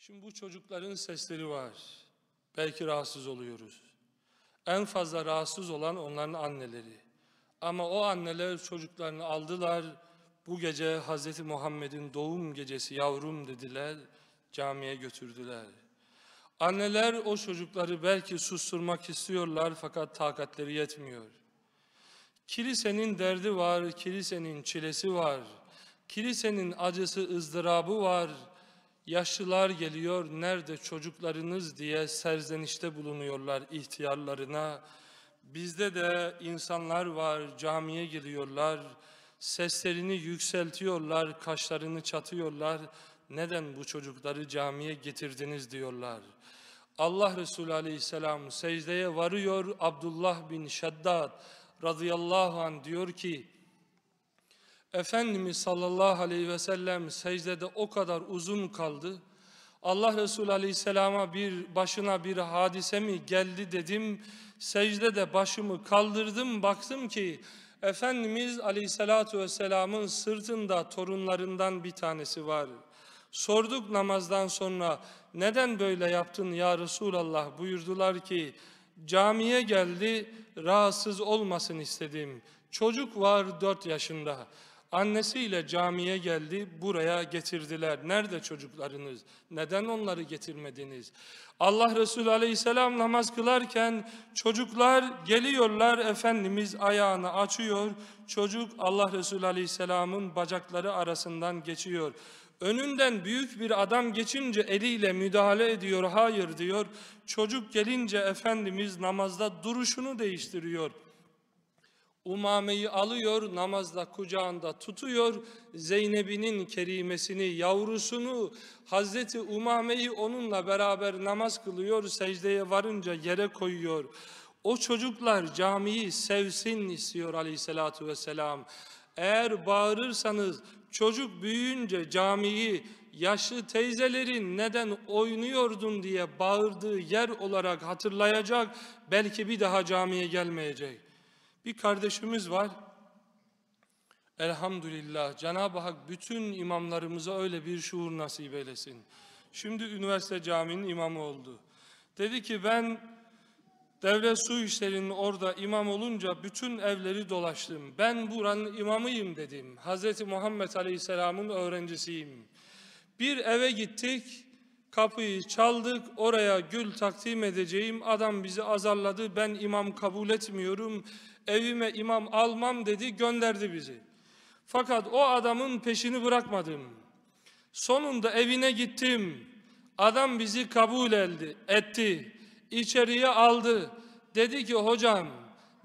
Şimdi bu çocukların sesleri var. Belki rahatsız oluyoruz. En fazla rahatsız olan onların anneleri. Ama o anneler çocuklarını aldılar. Bu gece Hazreti Muhammed'in doğum gecesi yavrum dediler. Camiye götürdüler. Anneler o çocukları belki susturmak istiyorlar fakat takatleri yetmiyor. Kilisenin derdi var, kilisenin çilesi var. Kilisenin acısı, ızdırabı var. Yaşlılar geliyor, nerede çocuklarınız diye serzenişte bulunuyorlar ihtiyarlarına. Bizde de insanlar var, camiye geliyorlar, seslerini yükseltiyorlar, kaşlarını çatıyorlar. Neden bu çocukları camiye getirdiniz diyorlar. Allah Resulü Aleyhisselam secdeye varıyor, Abdullah bin Şeddat radıyallahu anh diyor ki, Efendimiz sallallahu aleyhi ve sellem secdede o kadar uzun kaldı. Allah Resulü aleyhisselama bir başına bir hadise mi geldi dedim. Secdede başımı kaldırdım baktım ki Efendimiz aleyhissalatu vesselamın sırtında torunlarından bir tanesi var. Sorduk namazdan sonra neden böyle yaptın ya Resulallah buyurdular ki camiye geldi rahatsız olmasın istedim. Çocuk var dört yaşında. Annesiyle camiye geldi, buraya getirdiler. Nerede çocuklarınız? Neden onları getirmediniz? Allah Resulü Aleyhisselam namaz kılarken çocuklar geliyorlar, Efendimiz ayağını açıyor. Çocuk Allah Resulü Aleyhisselam'ın bacakları arasından geçiyor. Önünden büyük bir adam geçince eliyle müdahale ediyor, hayır diyor. Çocuk gelince Efendimiz namazda duruşunu değiştiriyor. Umame'yi alıyor, namazda kucağında tutuyor. Zeynep'inin kerimesini, yavrusunu, Hazreti Umame'yi onunla beraber namaz kılıyor. Secdeye varınca yere koyuyor. O çocuklar camiyi sevsin istiyor aleyhissalatu vesselam. Eğer bağırırsanız çocuk büyüyünce camiyi yaşlı teyzelerin neden oynuyordun diye bağırdığı yer olarak hatırlayacak. Belki bir daha camiye gelmeyecek. Bir kardeşimiz var. Elhamdülillah Cenab-ı Hak bütün imamlarımıza öyle bir şuur nasip eylesin. Şimdi üniversite caminin imamı oldu. Dedi ki ben devlet su işlerinin orada imam olunca bütün evleri dolaştım. Ben buranın imamıyım dedim. Hz. Muhammed Aleyhisselam'ın öğrencisiyim. Bir eve gittik. Kapıyı çaldık, oraya gül takdim edeceğim. Adam bizi azarladı, ben imam kabul etmiyorum. Evime imam almam dedi, gönderdi bizi. Fakat o adamın peşini bırakmadım. Sonunda evine gittim. Adam bizi kabul eldi, etti. İçeriye aldı. Dedi ki hocam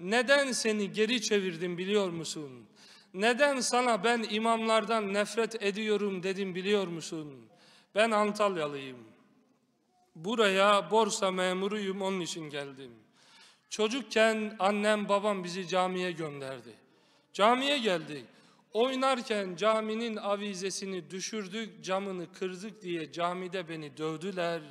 neden seni geri çevirdim biliyor musun? Neden sana ben imamlardan nefret ediyorum dedim biliyor musun? Ben Antalyalıyım. Buraya borsa memuruyum onun için geldim. Çocukken annem babam bizi camiye gönderdi. Camiye geldik. Oynarken caminin avizesini düşürdük, camını kırdık diye camide beni dövdüler.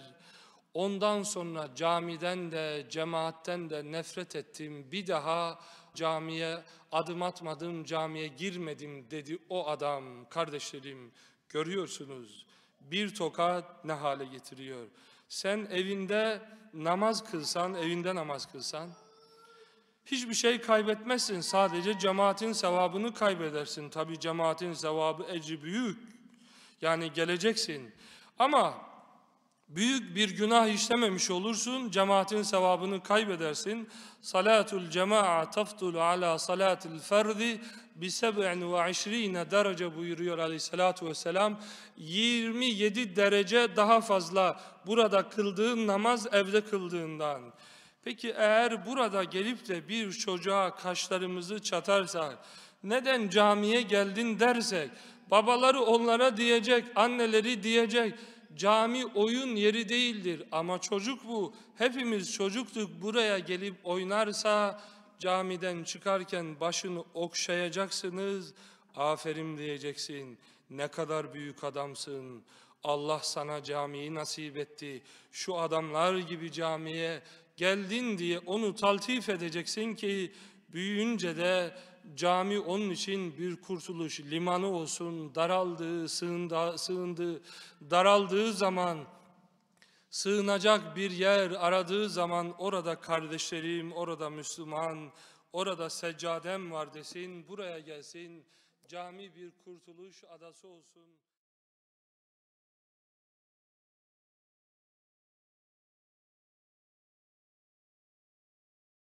Ondan sonra camiden de cemaatten de nefret ettim. Bir daha camiye adım atmadım, camiye girmedim dedi o adam. Kardeşlerim görüyorsunuz bir tokat ne hale getiriyor. Sen evinde namaz kılsan, evinde namaz kılsan hiçbir şey kaybetmezsin. Sadece cemaatin sevabını kaybedersin. Tabi cemaatin sevabı ecri büyük. Yani geleceksin. Ama büyük bir günah işlememiş olursun, cemaatin sevabını kaybedersin. Salatul cema'a taftulu ala salatil ferdi bi seb'in ve işrine derece buyuruyor aleyhissalatu vesselam. 27 derece daha fazla burada kıldığın namaz evde kıldığından. Peki eğer burada gelip de bir çocuğa kaşlarımızı çatarsak, neden camiye geldin dersek, babaları onlara diyecek, anneleri diyecek, Cami oyun yeri değildir ama çocuk bu. Hepimiz çocuktuk buraya gelip oynarsa camiden çıkarken başını okşayacaksınız. Aferin diyeceksin. Ne kadar büyük adamsın. Allah sana camiyi nasip etti. Şu adamlar gibi camiye geldin diye onu taltif edeceksin ki büyüyünce de cami onun için bir kurtuluş limanı olsun. Daraldığı, sığındı, sığındığı, daraldığı zaman sığınacak bir yer aradığı zaman orada kardeşlerim, orada Müslüman, orada seccadem var desin, buraya gelsin, cami bir kurtuluş adası olsun.